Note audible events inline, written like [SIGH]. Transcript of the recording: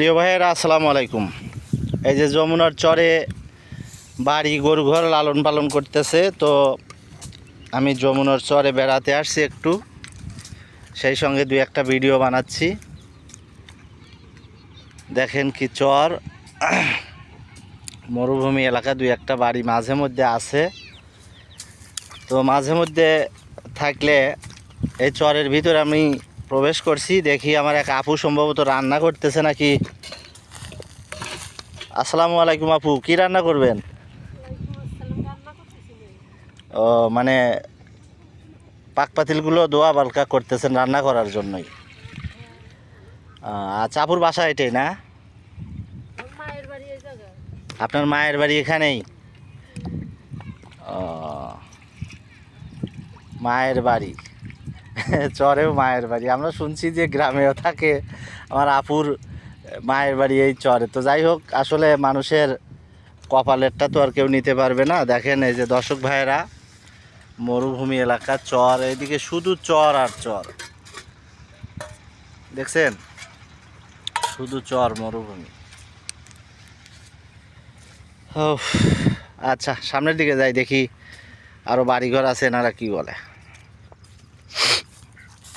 প্রিয় ভাইয়েরা, আসসালামু আলাইকুম। এই যে যমুনার চরে বাড়ি গরু ঘর লালন পালন করতেছে, তো আমি যমুনার চরে বেড়াতে আসছি একটু। সেই সঙ্গে দু একটা ভিডিও বানাচ্ছি। দেখেন কি চর। মরুভূমি এলাকা দুই একটা বাড়ি মাঝে মধ্যে আছে। তো মাঝে মধ্যে থাকলে এই চরের ভিতরে আমি প্রবেশ করছি, দেখি আমার এক আপু সম্ভবত রান্না করতেছে নাকি। আসসালামু আলাইকুম আপু, কি রান্না করবেন? ও মানে পাক পাতিলগুলো দোয়া বালকা করতেছেন রান্না করার জন্যই। আচ্ছা আপুর বাসা এটাই না? আপনার মায়ের বাড়ি এখানেই? মায়ের বাড়ি। [LAUGHS] চরেও মায়ের বাড়ি। আমরা শুনছি যে গ্রামেও থাকে আমার আপুর মায়ের বাড়ি এই চরে। তো যাই হোক, আসলে মানুষের কপালেরটা তো আর কেউ নিতে পারবে না। দেখেন এই যে দর্শক ভাইয়েরা, মরুভূমি এলাকা, চর এদিকে শুধু চর আর চর। দেখছেন? শুধু চর, মরুভূমি। আচ্ছা সামনের দিকে যাই দেখি আরও বাড়িঘর আছে এনারা কি বলে।